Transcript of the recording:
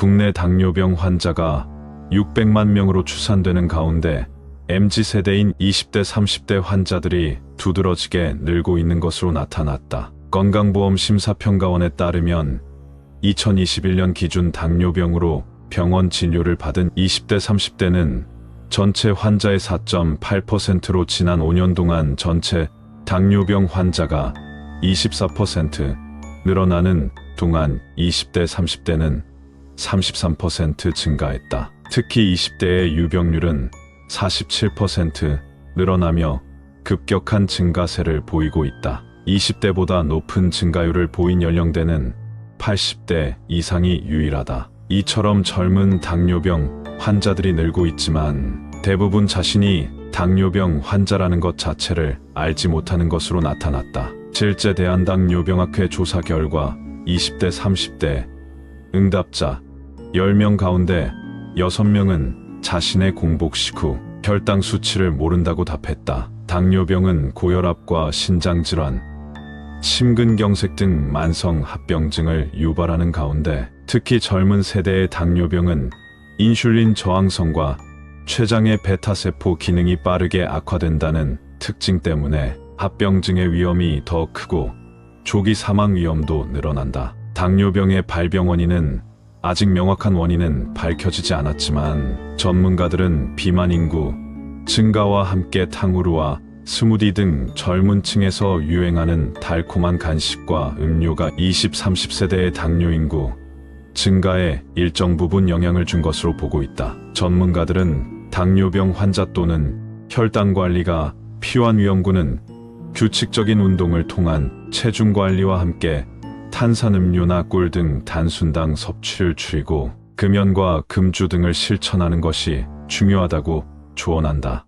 국내 당뇨병 환자가 600만 명으로 추산되는 가운데 MZ 세대인 20대 30대 환자들이 두드러지게 늘고 있는 것으로 나타났다. 건강보험 심사평가원에 따르면 2021년 기준 당뇨병으로 병원 진료를 받은 20대 30대는 전체 환자의 4.8%로 지난 5년 동안 전체 당뇨병 환자가 24% 늘어나는 동안 20대 30대는 33% 증가했다. 특히 20대의 유병률은 47% 늘어나며 급격한 증가세를 보이고 있다. 20대보다 높은 증가율을 보인 연령대는 80대 이상이 유일하다. 이처럼 젊은 당뇨병 환자들이 늘고 있지만 대부분 자신이 당뇨병 환자라는 것 자체를 알지 못하는 것으로 나타났다. 실제 대한당뇨병학회 조사 결과 20대 30대 응답자 10명 가운데 6명은 자신의 공복식 후 혈당 수치를 모른다고 답했다. 당뇨병은 고혈압과 신장질환, 심근경색 등 만성 합병증을 유발하는 가운데 특히 젊은 세대의 당뇨병은 인슐린 저항성과 췌장의 베타세포 기능이 빠르게 악화된다는 특징 때문에 합병증의 위험이 더 크고 조기 사망 위험도 늘어난다. 당뇨병의 발병 원인은 아직 명확한 원인은 밝혀지지 않았지만 전문가들은 비만 인구 증가와 함께 탕후루와 스무디 등 젊은 층에서 유행하는 달콤한 간식과 음료가 20, 30세대의 당뇨 인구 증가에 일정 부분 영향을 준 것으로 보고 있다. 전문가들은 당뇨병 환자 또는 혈당 관리가 필요한 위험군은 규칙적인 운동을 통한 체중 관리와 함께 탄산음료나 꿀 등 단순당 섭취를 줄이고 금연과 금주 등을 실천하는 것이 중요하다고 조언한다.